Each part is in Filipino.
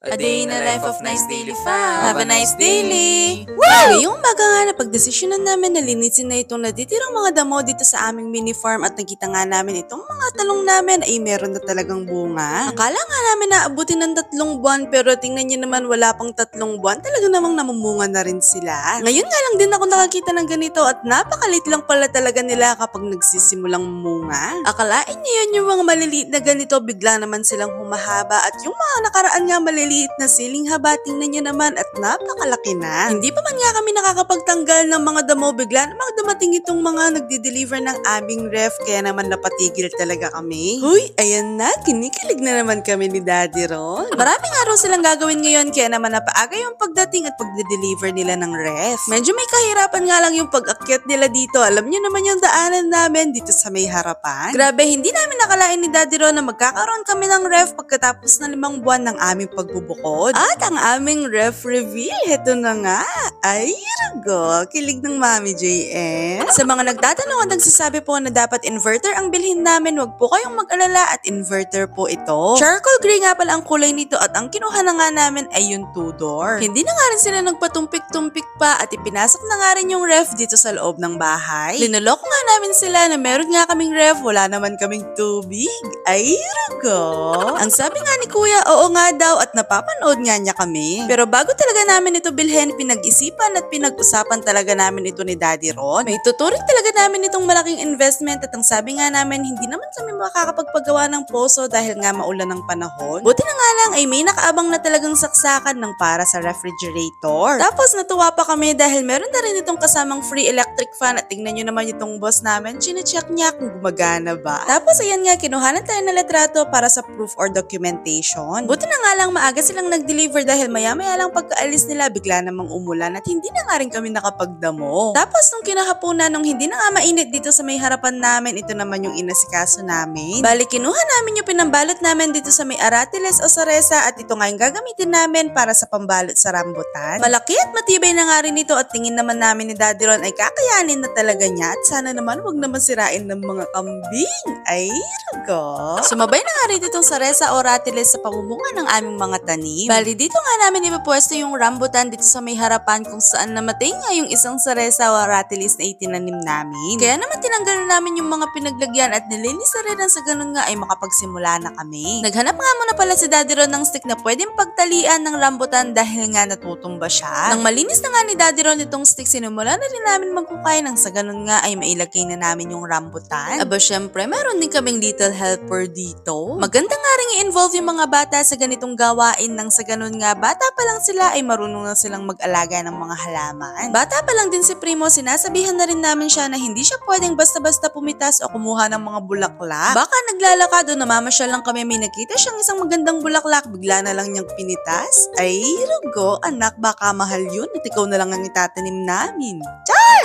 A day in the life of nice daily fam. Have a nice daily! Woo! Ngayong umaga nga na pagdesisyonan namin na linisin na itong natitirang mga damo dito sa aming mini farm at nakita nga namin itong mga talong namin ay meron na talagang bunga. Akala nga namin na abutin ng tatlong buwan pero tingnan niyo naman wala pang tatlong buwan talaga namang namumunga na rin sila. Ngayon nga lang din ako nakakita ng ganito at napakalit lang pala talaga nila kapag nagsisimulang munga. Akalain niyo yun yung mga maliliit na ganito bigla naman silang humahaba at yung mga nakaraan nga maliliit na siling haba tingnan niyo naman at napakalaki na. Hindi pa man nga kami nakakapagtanggal ng mga damo bigla namang dumating itong mga nagde-deliver ng aming ref kaya naman napatigil talaga kami. Huy, ayan na, kinikilig na naman kami ni Daddy Ron. Maraming araw silang gagawin ngayon kaya naman napaaga yung pagdating at pagde-deliver nila ng ref. Medyo may kahirapan nga lang yung pag-akyat nila dito. Alam niyo naman yung daanan namin dito sa may harapan. Grabe, hindi namin nakalain ni Daddy Ron na magkakaroon kami ng ref pagkatapos ng limang buwan ng aming pagbubukod. At ang aming ref reveal, heto na nga. Ay, rago, kilig ng Mami JM. Sa mga nagtatanong at nagsasabi po na dapat inverter ang bilhin namin, wag po kayong mag-alala at inverter po ito. Charcoal gray nga pala ang kulay nito at ang kinuha na nga namin ay yung two-door. Hindi na nga rin sila nagpatumpik-tumpik pa at ipinasok na nga rin yung ref dito sa loob ng bahay. Linuloko nga namin sila na meron nga kaming ref, wala naman kaming tubig. Ay, rago. Ang sabi nga ni kuya, oo nga daw at napapanood nga niya kami. Pero bago talaga namin ito bilhin, pinag-isipan at pinag-usapan talaga namin ito ni Daddy Ron. May tuturing talaga namin itong malaking investment at ang sabi nga namin, hindi naman kami makakapagpagawa ng poso dahil nga maulan ng panahon. Buti nga lang ay may nakaabang na talagang saksakan ng para sa refrigerator. Tapos natuwa pa kami dahil meron na rin itong kasamang free electric fan at tingnan nyo naman itong boss namin, chinecheck niya kung gumagana ba. Tapos ayan nga, kinuhanan tayo ng letrato para sa proof or documentation. Buti na nga lang maaga silang nag-deliver dahil maya-maya lang pagkaalis nila bigla namang umulan at hindi na nga rin kami nakapagdamo. Tapos nung kinahapunan nung hindi na nga mainit dito sa may harapan namin, ito naman yung inasikaso namin. Bali, kinuha namin yung pinambalot namin dito sa may aratiles o saresa at ito nga yung gagamitin namin para sa pambalot sa rambutan. Malaki at matibay na nga rin ito at tingin naman namin ni Daddy Ron ay kakayanin na talaga niya at sana naman wag naman sirain ng mga kambing. Ay, rago. Sumabay na nga rin itong saresa o ratiles sa pamumunga ng aming mga tanim. Bali, dito nga namin ipapwesto yung rambutan dito sa may harapan kung saan namatay nga yung isang saresa o ratilis na itinanim namin. Kaya naman tinanggal na namin yung mga pinaglagyan at nilinis na rin sa ganun nga ay makapagsimula na kami. Naghanap nga muna pala si Daddy Ron ng stick na pwedeng pagtalian ng rambutan dahil nga natutumba siya. Nang malinis na nga ni Daddy Ron itong stick, sinimula na rin namin magkukay nang sa ganun nga ay mailagay na namin yung rambutan. Aba syempre, meron din kaming little helper dito. Maganda nga rin i-involve yung mga bata sa ganitong gawain nang sa ganun nga bata pa lang sila ay marunong na silang mag-alaga ng mga halaman. Bata pa lang din si Primo, sinasabihan na rin namin siya na hindi siya pwedeng basta-basta pumitas o kumuha ng mga bulaklak. Baka naglalakad o namamasyal lang kami may nakita siyang isang magandang bulaklak, bigla na lang niyang pinitas. Ay, rugo, anak, baka mahal yun at ikaw na lang ang itatanim namin.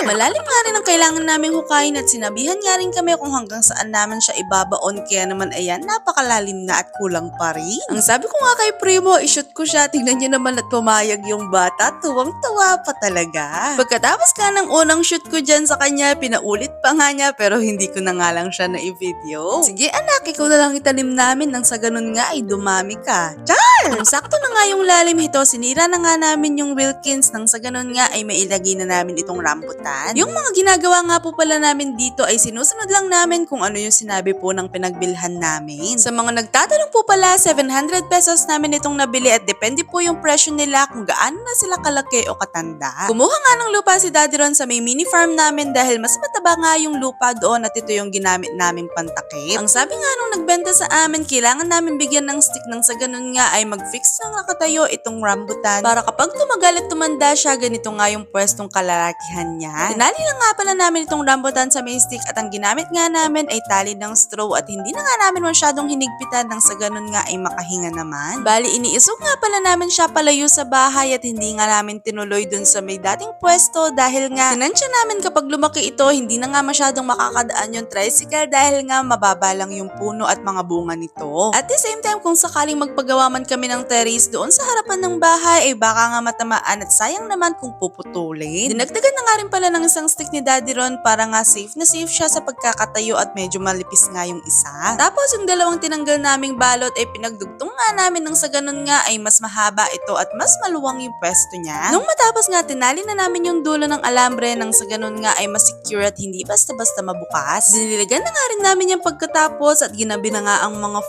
Malalim nga rin ang kailangan naming hukayin at sinabihan nga rin kami kung hanggang saan naman siya ibabaon kaya naman ayan, napakalalim na at kulang pa rin. Ang sabi ko nga kay Primo, ishoot ko siya, tingnan niyo naman at pumayag yung bata, tuwang-tuwa pa talaga. Pagkatapos ka ng unang shoot ko dyan sa kanya, pinaulit pa nga niya pero hindi ko na nga lang siya na i-video. Sige anak, ikaw na lang itanim namin nang sa ganun nga ay dumami ka. Char! Nung sakto na nga yung lalim ito, sinira na nga namin yung Wilkins nang sa ganun nga ay mailagay na namin itong rambutan. Yung mga ginagawa nga po pala namin dito ay sinusunod lang namin kung ano yung sinabi po ng pinagbilhan namin. Sa mga nagtatanong po pala, 700 pesos namin itong nabili at depende po yung presyo nila kung gaano na sila kalaki o katanda. Kumuha nga ng lupa si Daddy Ron sa may mini farm namin dahil mas mataba nga yung lupa doon at ito yung ginamit naming pantakip. Ang sabi nga nung nagbenta sa amin, kailangan namin bigyan ng stick nang sa ganun nga ay mag-fix ng nakatayo itong rambutan para kapag tumagal at tumanda siya, ganito nga yung pwestong kalalakihan niya. Tinali na nga pala namin itong rambutan sa main at ang ginamit nga namin ay tali ng straw at hindi na nga namin masyadong hinigpitan nang sa ganun nga ay makahinga naman. Bali, iniisog nga pala namin siya palayo sa bahay at hindi nga namin tinuloy dun sa may dating pwesto dahil nga sinansya namin kapag lumaki ito, hindi na nga masyadong makakadaan yung tricycle dahil nga mababa lang yung puno at mga bunga nito. At the same time, kung sakaling magpagawa man kami ng terrace doon sa harapan ng bahay, ay baka nga matamaan at sayang naman kung puputulin. Dinagdagan na nga rin pala ng isang stick ni Daddy Ron para nga safe na safe siya sa pagkakatayo at medyo malipis nga yung isa. Tapos yung dalawang tinanggal naming balot ay pinagdugtong nga namin nang sa ganun nga ay mas mahaba ito at mas maluwang yung pwesto niya. Nung matapos nga tinali na namin yung dulo ng alambre nang sa ganun nga ay mas secure at hindi basta-basta mabukas. Diniligan na nga rin namin yung pagkatapos at ginabi na nga ang mga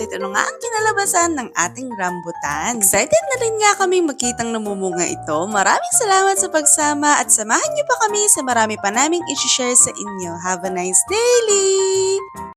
ito na nga ang kinalabasan ng ating rambutan. Excited na rin nga kaming makitang namumunga ito. Maraming salamat sa pagsama at samahan niyo pa kami sa marami pa naming isi-share sa inyo. Have a nice daily!